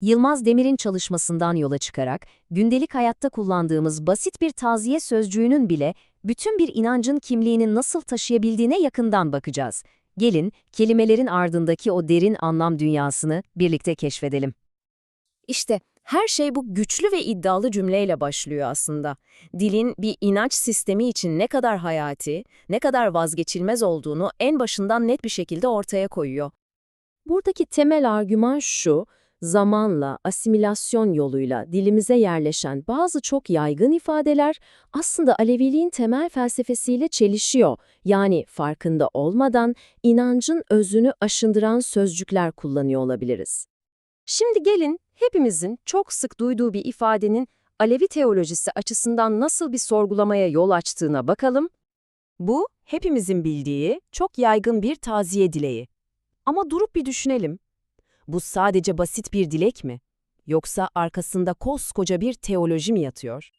Yılmaz Demir'in çalışmasından yola çıkarak, gündelik hayatta kullandığımız basit bir taziye sözcüğünün bile bütün bir inancın kimliğini nasıl taşıyabildiğine yakından bakacağız. Gelin, kelimelerin ardındaki o derin anlam dünyasını birlikte keşfedelim. İşte her şey bu güçlü ve iddialı cümleyle başlıyor aslında. Dilin bir inanç sistemi için ne kadar hayati, ne kadar vazgeçilmez olduğunu en başından net bir şekilde ortaya koyuyor. Buradaki temel argüman şu, zamanla, asimilasyon yoluyla dilimize yerleşen bazı çok yaygın ifadeler aslında Aleviliğin temel felsefesiyle çelişiyor. Yani farkında olmadan inancın özünü aşındıran sözcükler kullanıyor olabiliriz. Şimdi gelin hepimizin çok sık duyduğu bir ifadenin Alevi teolojisi açısından nasıl bir sorgulamaya yol açtığına bakalım. Bu, hepimizin bildiği çok yaygın bir taziye dileği. Ama durup bir düşünelim. Bu sadece basit bir dilek mi? Yoksa arkasında koskoca bir teoloji mi yatıyor?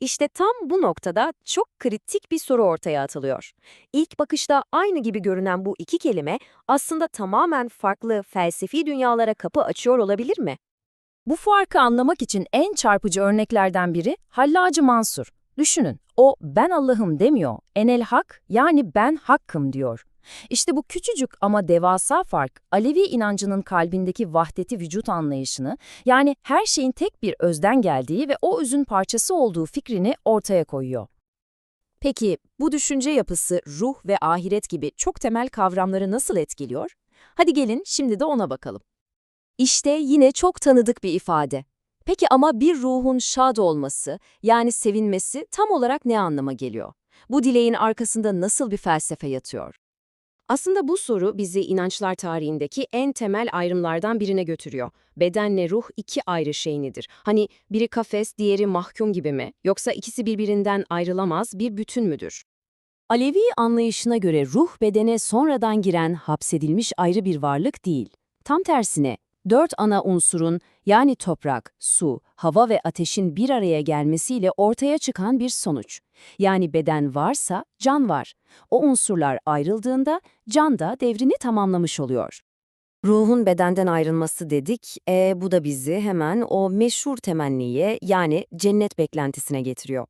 İşte tam bu noktada çok kritik bir soru ortaya atılıyor. İlk bakışta aynı gibi görünen bu iki kelime aslında tamamen farklı felsefi dünyalara kapı açıyor olabilir mi? Bu farkı anlamak için en çarpıcı örneklerden biri Hallacı Mansur. Düşünün, o ben Allah'ım demiyor, enel hak yani ben hakkım diyor. İşte bu küçücük ama devasa fark, Alevi inancının kalbindeki vahdeti vücut anlayışını, yani her şeyin tek bir özden geldiği ve o özün parçası olduğu fikrini ortaya koyuyor. Peki bu düşünce yapısı ruh ve ahiret gibi çok temel kavramları nasıl etkiliyor? Hadi gelin şimdi de ona bakalım. İşte yine çok tanıdık bir ifade. Peki ama bir ruhun şad olması, yani sevinmesi tam olarak ne anlama geliyor? Bu dileğin arkasında nasıl bir felsefe yatıyor? Aslında bu soru bizi inançlar tarihindeki en temel ayrımlardan birine götürüyor. Bedenle ruh iki ayrı şey nedir? Hani biri kafes, diğeri mahkum gibi mi? Yoksa ikisi birbirinden ayrılamaz bir bütün müdür? Alevi anlayışına göre ruh bedene sonradan giren, hapsedilmiş ayrı bir varlık değil. Tam tersine, dört ana unsurun yani toprak, su, hava ve ateşin bir araya gelmesiyle ortaya çıkan bir sonuç. Yani beden varsa can var. O unsurlar ayrıldığında can da devrini tamamlamış oluyor. Ruhun bedenden ayrılması dedik, e, bu da bizi hemen o meşhur temenniye yani cennet beklentisine getiriyor.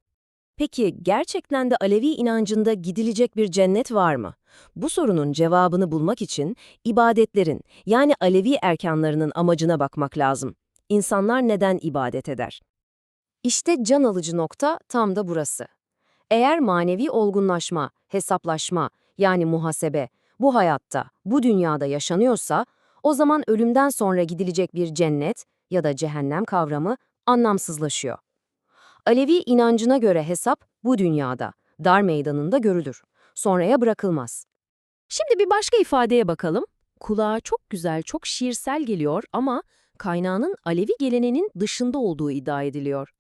Peki gerçekten de Alevi inancında gidilecek bir cennet var mı? Bu sorunun cevabını bulmak için ibadetlerin yani Alevi erkanlarının amacına bakmak lazım. İnsanlar neden ibadet eder? İşte can alıcı nokta tam da burası. Eğer manevi olgunlaşma, hesaplaşma yani muhasebe bu hayatta, bu dünyada yaşanıyorsa, o zaman ölümden sonra gidilecek bir cennet ya da cehennem kavramı anlamsızlaşıyor. Alevi inancına göre hesap bu dünyada, dar meydanında görülür. Sonraya bırakılmaz. Şimdi bir başka ifadeye bakalım. Kulağa çok güzel, çok şiirsel geliyor ama kaynağının Alevi geleneğinin dışında olduğu iddia ediliyor.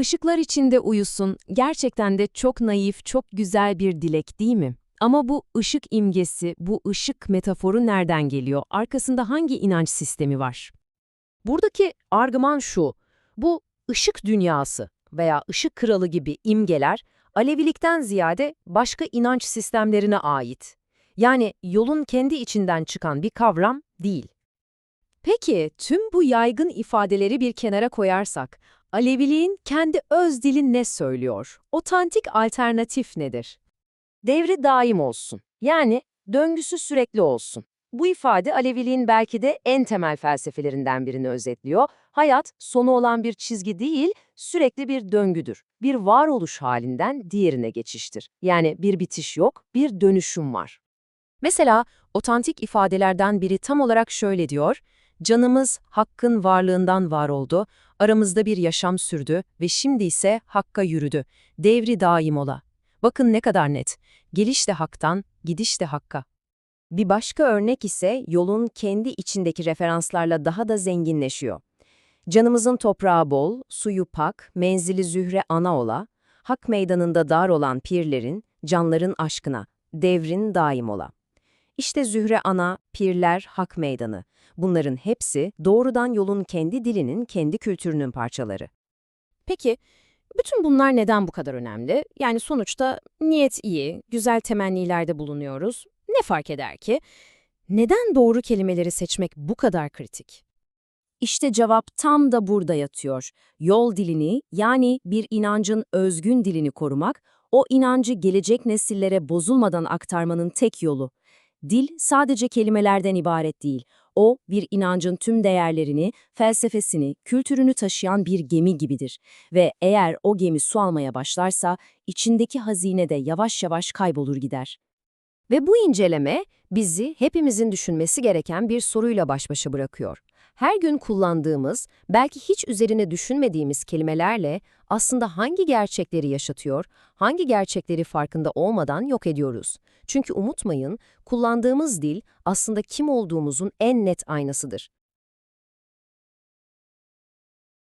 Işıklar içinde uyusun, gerçekten de çok naif, çok güzel bir dilek değil mi? Ama bu ışık imgesi, bu ışık metaforu nereden geliyor? Arkasında hangi inanç sistemi var? Buradaki argüman şu, bu ışık dünyası veya ışık kralı gibi imgeler, Alevilikten ziyade başka inanç sistemlerine ait. Yani yolun kendi içinden çıkan bir kavram değil. Peki tüm bu yaygın ifadeleri bir kenara koyarsak, Aleviliğin kendi öz dili ne söylüyor? Otantik alternatif nedir? Devri daim olsun. Yani döngüsü sürekli olsun. Bu ifade Aleviliğin belki de en temel felsefelerinden birini özetliyor. Hayat sonu olan bir çizgi değil, sürekli bir döngüdür. Bir varoluş halinden diğerine geçiştir. Yani bir bitiş yok, bir dönüşüm var. Mesela otantik ifadelerden biri tam olarak şöyle diyor, Canımız Hakk'ın varlığından var oldu, aramızda bir yaşam sürdü ve şimdi ise Hakk'a yürüdü. Devri daim ola. Bakın ne kadar net. Geliş de Hak'tan, gidiş de Hakk'a. Bir başka örnek ise yolun kendi içindeki referanslarla daha da zenginleşiyor. Canımızın toprağı bol, suyu pak, menzili zühre ana ola, hak meydanında dar olan pirlerin, canların aşkına, devrin daim ola. İşte zühre ana, pirler, hak meydanı. Bunların hepsi doğrudan yolun kendi dilinin, kendi kültürünün parçaları. Peki, bütün bunlar neden bu kadar önemli? Yani sonuçta niyet iyi, güzel temennilerde bulunuyoruz. Ne fark eder ki? Neden doğru kelimeleri seçmek bu kadar kritik? İşte cevap tam da burada yatıyor. Yol dilini, yani bir inancın özgün dilini korumak, o inancı gelecek nesillere bozulmadan aktarmanın tek yolu. Dil sadece kelimelerden ibaret değil. O, bir inancın tüm değerlerini, felsefesini, kültürünü taşıyan bir gemi gibidir. Ve eğer o gemi su almaya başlarsa, içindeki hazine de yavaş yavaş kaybolur gider. Ve bu inceleme bizi hepimizin düşünmesi gereken bir soruyla baş başa bırakıyor. Her gün kullandığımız, belki hiç üzerine düşünmediğimiz kelimelerle aslında hangi gerçekleri yaşatıyor, hangi gerçekleri farkında olmadan yok ediyoruz. Çünkü unutmayın, kullandığımız dil aslında kim olduğumuzun en net aynasıdır.